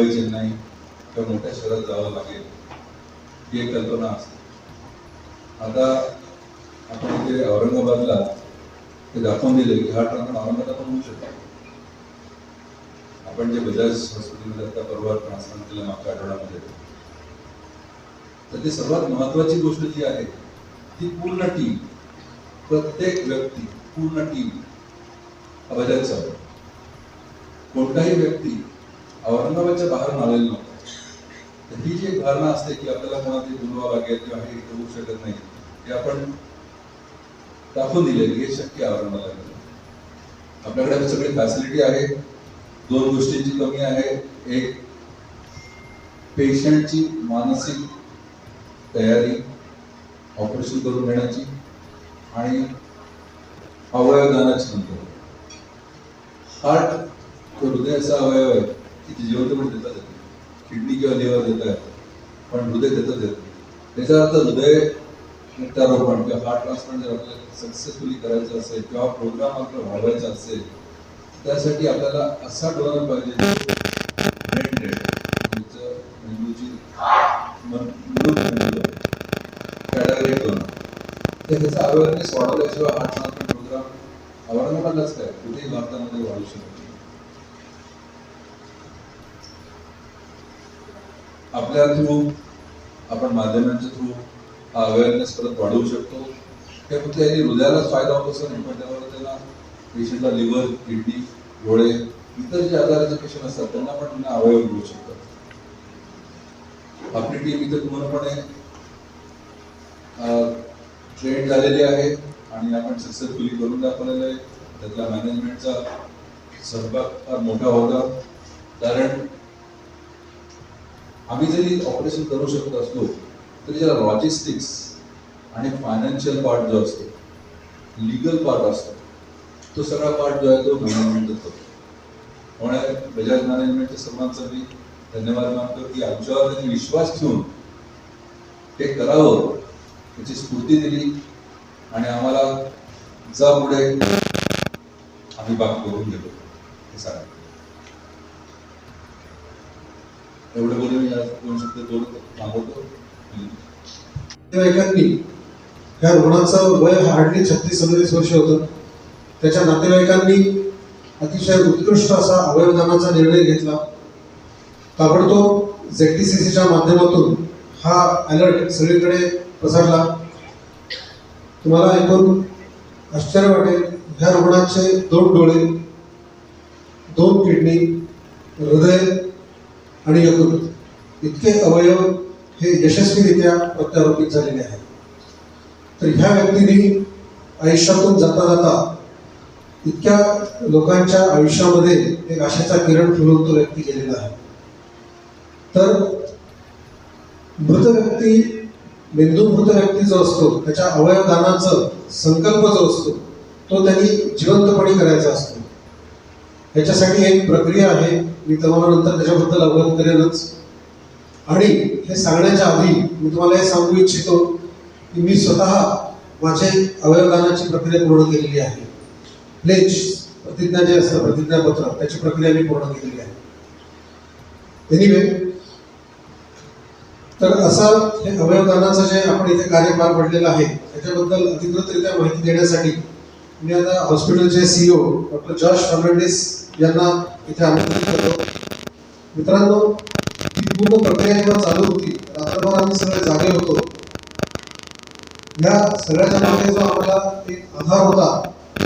किंवा मुंबई चेन्नई किंवा मोठ्या शहरात जावं लागेल ही एक कल्पना असते. आता आपण इथे औरंगाबादला ते दाखवून दिले की हा ट्रान्सप्लांट औरंगाबाद पण होऊ शकतो. आपण जे बजाज हॉस्पिटलमध्ये आता परवा ट्रान्सप्लांट केलं मागच्या आठवड्यामध्ये तर ती सर्वात महत्वाची गोष्ट जी आहे ती पूर्ण टीम प्रत्येक व्यक्ती पूर्ण टीम बजाज कोणताही व्यक्ती औरंगाबादच्या बाहेर आलेलं नव्हतं. तर ही जी एक धारणा असते की आपल्याला कोणातरी बोलवावं लागेल किंवा हे होऊ शकत नाही ते आपण दाखवून दिले की हे शक्य औरंगाबाद आपल्याकडे सगळी फॅसिलिटी आहे दोन गोष्टींची कमी आहे. एक पेशंटची मानसिक तयारी ऑपरेशन करून घेण्याची आणि अवयवदानाची नंतर हार्ट हृदयाचा अवयव आहे की जिवंत पण देतात. किडनी किंवा लिव्हर देत आहेत पण हृदय देतच येत त्याचा अर्थ हृदय प्रत्यारोपण किंवा हार्ट ट्रान्सप्लांट जर आपल्याला सक्सेसफुली करायचं असेल किंवा प्रोग्राम आपला वाढवायचा असेल त्यासाठी आपल्याला असा डोनर पाहिजे त्याचा अवेअरनेस वाढवल्याशिवाय हा ट्रान्सप्लांट प्रोग्राम औरंगाबादलाच काय कुठेही भारतामध्ये वाढू शकत आपल्या थ्रू आपण माध्यमांच्या थ्रू हा अवेअरनेस परत वाढवू शकतो. हे फक्त याने हृदयालाच फायदा होतो असं नाही पण त्यावर त्याला पेशंटला लिव्हर किडनी डोळे इतर जे आजाराचे पेशंट असतात त्यांना पण त्यांना अवयव मिळू शकतात आपली टीम इथे पूर्णपणे ट्रेन झालेली आहे आणि आपण सक्सेसफुली करून दाखवलेलं आहे. त्यातला मॅनेजमेंटचा सहभाग फार मोठा होता. कारण आम्ही जरी ऑपरेशन करू शकत असलो तरी ज्याला लॉजिस्टिक्स आणि फायनान्शियल पार्ट जो असतो लिगल पार्ट असतो तो सगळा पार्ट जो आहे तो मॅनेजमेंटच करतो त्यामुळे बजाज मॅनेजमेंटच्या सर्वांचा मी धन्यवाद मानतो की आमच्यावर त्यांनी विश्वास ठेवून ते करावं त्याची स्फूर्ती दिली आणि आम्हाला जा पुढे आम्ही बाग करून गेलो हे सांगा. एवढं बोलून दोन शब्द थांबवतो नातेवाईकांनी ह्या रुग्णाचं वय हार्डली छत्तीस सदतीस वर्ष होतं. त्याच्या नातेवाईकांनी अतिशय उत्कृष्ट असा अवयवदानाचा निर्णय घेतला. ताबडतोब झेडटीसीसीच्या माध्यमातून हा अलर्ट सगळीकडे पसरला. तुम्हाला ऐकून आश्चर्य वाटेल ह्या रुग्णाचे दोन डोळे दोन किडनी हृदय आणि यकृत. इतके अवयव हे यशस्वीरित्या प्रत्यारोपित झालेले आहेत. तर ह्या व्यक्तीने आयुष्यातून जाता जाता इतक्या लोकांच्या आयुष्यामध्ये एक आशेचा किरण फुलवून तो व्यक्ती गेलेला आहे. तर मृत व्यक्ती मेंदू मृत व्यक्ती जो असतो त्याच्या अवयवदानाचं संकल्प जो असतो तो त्यांनी जिवंतपणे करायचा असतो. याच्यासाठी एक प्रक्रिया आहे. मी तुम्हाला नंतर त्याच्याबद्दल अवगत करेनच आणि हे सांगण्याच्या आधी मी तुम्हाला हे सांगू इच्छितो की मी स्वतः माझे अवयवदानाची प्रक्रिया पूर्ण केलेली आहे. प्लेज प्रतिज्ञा जे असतं प्रतिज्ञापत्र त्याची प्रक्रिया मी पूर्ण केलेली आहे. एनिवे तर असं हे अवयवदानाचं जे आपण इथे कार्य पार पडलेलं आहे त्याच्याबद्दल अधिकृतरित्या माहिती देण्यासाठी मी आता हॉस्पिटलचे सीईओ डॉक्टर जॉर्ज फर्नांडिस यांना इथे आमंत्रित करतो. मित्रांनो पूर्ण प्रक्रिया जेव्हा चालू होती रात्रभर आम्ही सगळे जागे होतो. या सगळ्याच्या मागे जो आम्हाला एक आधार होता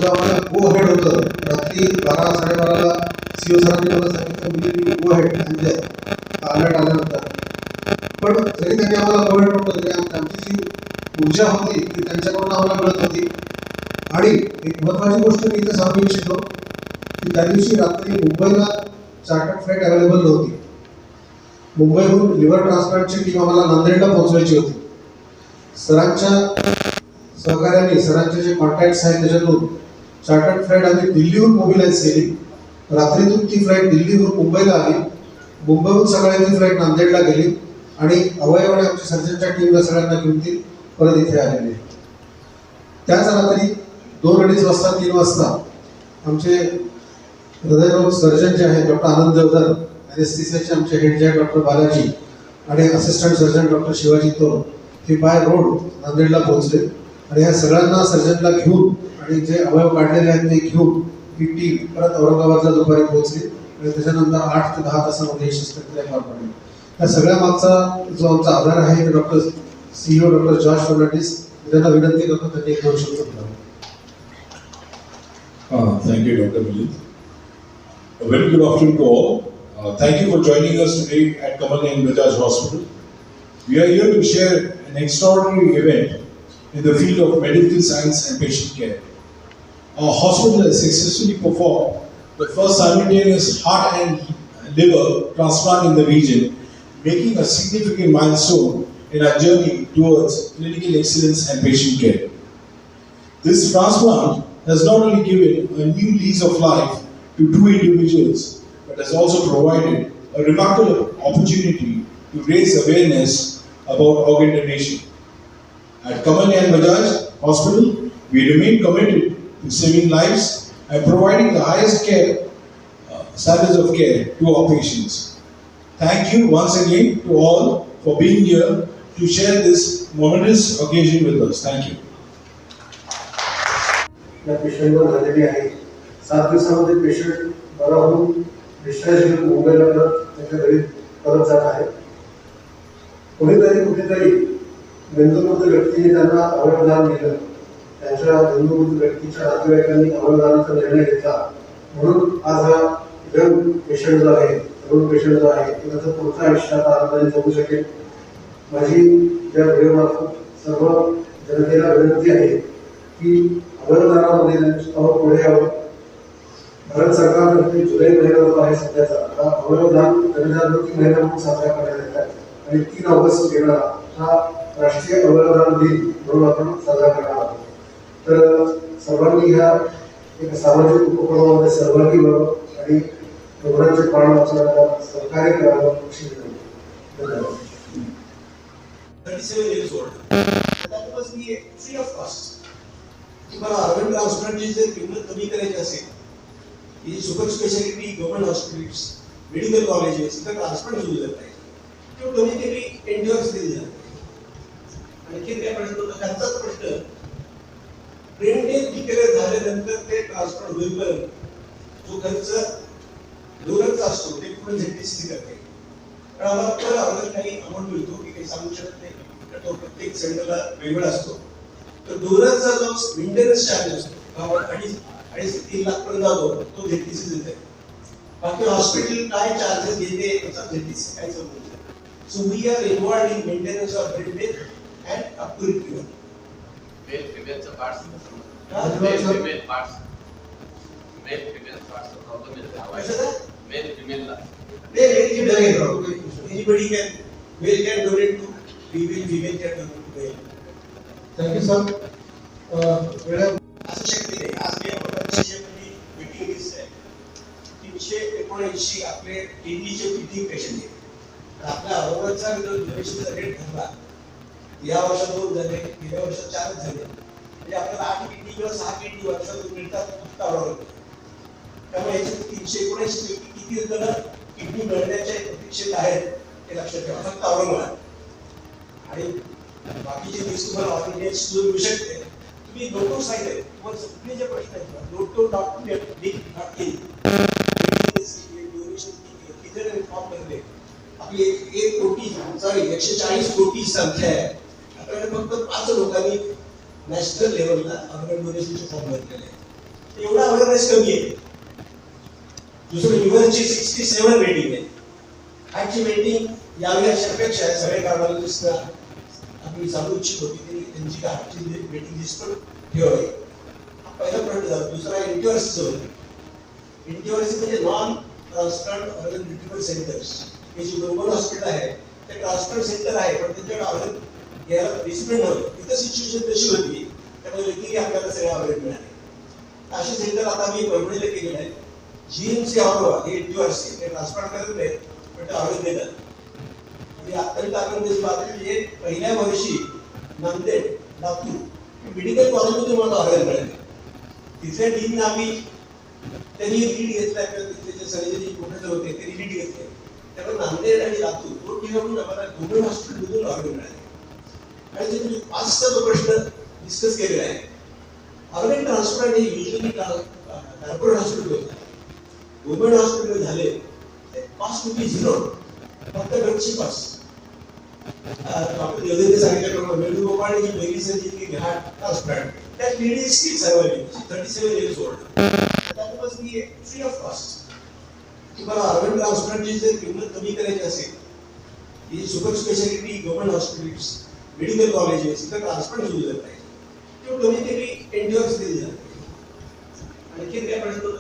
जो आम्हाला गो हेड होतं. रात्री बारा साडेबाराला सीओ सरांनी मला सांगितलं म्हणजे गो हेड म्हणजे अलर्ट आल्यानंतर पण जरी त्यांनी आम्हाला गो हेड म्हटलं तरी आमची जी ऊर्जा होती ती त्यांच्याकडून आम्हाला मिळत होती. आणि एक महत्वाची गोष्ट मी इथे सांगू इच्छितो की त्या दिवशी रात्री मुंबईला चार्टर्ड फ्लाईट अवेलेबल नव्हती. मुंबईहून लिव्हर ट्रान्सप्लांटची टीम आम्हाला नांदेडला पोहोचवायची होती. सरांच्या सहकार्याने सरांचे जे कॉन्टॅक्ट्स आहेत त्याच्यातून चार्टर्ड फ्लाईट आम्ही दिल्लीहून मोबिलाइज केली. रात्रीतून ती फ्लाईट दिल्लीहून मुंबईला आली. मुंबईहून सकाळी ती फ्लाईट नांदेडला गेली आणि अवयवाने आमच्या सर्जनच्या टीमला सगळ्यांना घेऊन ती परत इथे आलेली. आहे त्याच रात्री दोन अडीच वाजता तीन वाजता आमचे हृदयरोग सर्जन जे आहेत डॉक्टर आनंद देवधर अनेस्थेसियाचे आमचे हेड जे डॉक्टर बालाजी आणि असिस्टंट सर्जन डॉक्टर शिवाजी तो हे बाय रोड नांदेडला पोहोचले आणि ह्या सगळ्यांना सर्जनला घेऊन आणि जे अवयव काढलेले आहेत ते घेऊन ही टीम परत औरंगाबादला दुपारी पोहोचली आणि त्याच्यानंतर आठ ते दहा तासामध्ये ही शस्त्रक्रिया पार पडली या सगळ्या मागचा जो आमचा आधार आहे ते doctor CEO doctor George Fernandes त्यांना विनंती करतो त्यांनी एक दोन शब्द बोलावे uh, thank you doctor you, Dr. Milind. A very good afternoon to all. Uh, Thank you for joining us today at Kamal and Bajaj Hospital. We are here to share an extraordinary event in the field of medical science and patient care. Our hospital has successfully performed the first simultaneous heart and liver transplant in the region, making a significant milestone in our journey towards clinical excellence and patient care. This transplant has not only given a new lease of life to two individuals, but has also provided a remarkable opportunity to raise awareness about organ donation. At Kamalyan Bajaj Hospital, we remain committed to saving lives and providing the highest care uh, standards of care to our patients. Thank you once again to all for being here to share this momentous occasion with us. Thank you. या पेशंटवर झालेली आहे सात दिवसामध्ये patient बरा होऊन discharge घेऊन मुंबईला त्याच्या घरी परत जात आहे कोणीतरी कुठेतरी बंधुमूर्त व्यक्तीने त्यांना अवयवदान दिलं त्यांच्या बंधुमूर्त व्यक्तीच्या नातेवाईकांनी अवयवदानाचा निर्णय घेतला. म्हणून आज हा यंग पेशंट जो आहे तरुण पेशंट जो आहे. तो त्याचं पुढचं आयुष्य आता आनंदाने जगू शकेल. माझी या व्हिडिओमार्फत सर्व जनतेला विनंती आहे की अवयवदानामध्ये त्यांच्यावर पुढे यावं. भारत सरकारतर्फे जुलै महिना जो आहे सध्याचा. हा अवयवदान जनजागृती महिना म्हणून साजरा करण्यात येत आहे. आणि तीन ऑगस्ट येणारा. हा राष्ट्रीय अवयवदान दिन म्हणून आपण साजरा करणार आहोत. तर सर्वांनी ह्या एक सामाजिक उपक्रमामध्ये सहभागी व्हावं आणि रुग्णांचे प्राण वाचवण्याला सहकार्य करावं अशी विनंती. धन्यवाद. 37 years ऑर्गन ट्रान्सप्लांटची जर किंमत कमी करायची असेल ही super speciality government hospitals medical colleges इथं ट्रान्सप्लांट सुरू झालं पाहिजे किंवा कधीतरी एन्ड्युअन्स दिली झालं. पाहिजे आणखी काय प्रश्न होता? त्यांचाच प्रश्न ब्रेन डेथ डिक्लेअर झाल्यानंतर ते ट्रान्सप्लांट होईपर्यंत जो खर्च डोनरचा असतो ते पूर्ण झेडपीसी करते. पण आम्हाला तर आम्हाला काही अमाऊंट मिळतो की काही सांगू शकत नाही. तो प्रत्येक सेंटरला वेगळा असतो. तर डोनरचा जो मेंटेनन्स चार्ज असतो हा अडीच अडीच ते तीन लाख पर्यंत जातो. तो झेडपीसी देते बाकी हॉस्पिटल काय चार्जेस घेते त्याचा झेडपीसी काय समजतो so we are in maintenance of death and up to require male फिमेलचं parts male. Female parts male female parts problem येतो कशाचा? Male. Anybody can, male can donate to female, female can donate to male. Thank you sir वेळा शक्य नाही आज मी आपण meeting दिसत आहे तीनशे एकोणऐंशी आपले किडनीचे किती पेशंट आहेत तर आपल्या औरंगाबादचा जो डोनेशनचा रेट ठरला या वर्षात दोन झाले गेल्या वर्षात चारच झाले. म्हणजे आपल्याला आठ किडनी किंवा सहा किडनी वर्षात मिळतात फक्त औरंगाबाद त्यामुळे याच्यात तीनशे एकोणऐंशी पैकी किती जण किडनी मिळण्याच्या प्रतीक्षेत आहेत हे लक्षात ठेवा. फक्त औरंगाबाद आणि बाकीचे दिवस तुम्हाला ऑल इंडिया सुरू होऊ शकते तुम्ही लोटो सांगितले. तुम्हाला सगळे जे प्रश्न आहेत lotto dot net link dot in किती जण फॉर्म भरले आपली एक एक कोटी सॉरी एकशे चाळीस कोटी संख्या आहे आपल्याकडे फक्त पाच लोकांनी नॅशनल लेवलला ऑर्गन डोनेशनचे फॉर्म भरलेले आहेत एवढा अवेअरनेस कमी आहे दुसरं युएनची सिक्स्टी सेवन रेटिंग आहे आजची रेटिंग यावेळी अशी अपेक्षा आहे सगळे कामाला दिसतं आपली चालू इच्छित होती की त्यांची काय आजची मीटिंग लिस्ट पण ठेवावी पहिला प्रश्न झाला दुसरा इंटिवर्स जो इंटिवर्स म्हणजे non transplant organ retrieval centers हे जे ग्लोबल हॉस्पिटल आहे ते ट्रान्सप्लांट सेंटर आहे पण त्यांच्याकडे ऑर्गन घ्यायला रिसिपेंट नव्हतं तिथं सिच्युएशन तशी होती त्यामुळे लकीली आपल्याला सगळे ऑर्गन मिळाले असे सेंटर आता मी परभणीला केलेले आहे. जीएमसी औरंगाबाद हे इंटिवर्स ते ट्रान्सप्लांट करत नाहीत पण ते ऑर्गन देतात. म्हणजे अत्यंत आनंदाची बातमी म्हणजे पहिल्या वर्षी नांदेड लातूर मेडिकल कॉलेजमध्ये मला ऑर्गन मिळाले. तिथल्या टीमने आम्ही त्यांनी लीड घेतला किंवा सर्जरी प्रोफेसर होते त्यांनी लीड घेतले. त्यामुळे नांदेड आणि लातूर दोन ठिकाणून आम्हाला हॉस्पिटलमधून मिळाले. आणि ते तुम्ही पाचचा जो प्रश्न डिस्कस केलेला आहे ऑर्गन ट्रान्सप्लांट हे युजली कॉर्पोरेट हॉस्पिटल होतं. हॉस्पिटल झाले. ते कॉस्ट होती झिरो. फक्त गटची पास डॉक्टर योजने सांगितल्याप्रमाणे वेणुगोपाळ ही घाट ट्रान्सप्लांट त्यात ladies still surviving thirty seven years old of cost तुम्हाला अरविंद हॉस्पिटलची जर किंमत कमी करायची असेल ही super speciality government hospitals medical colleges इथं ट्रान्सप्लांट सुरू झालं पाहिजे तो तरी एनडीओर्स दिली जाते आणखी काय म्हणतो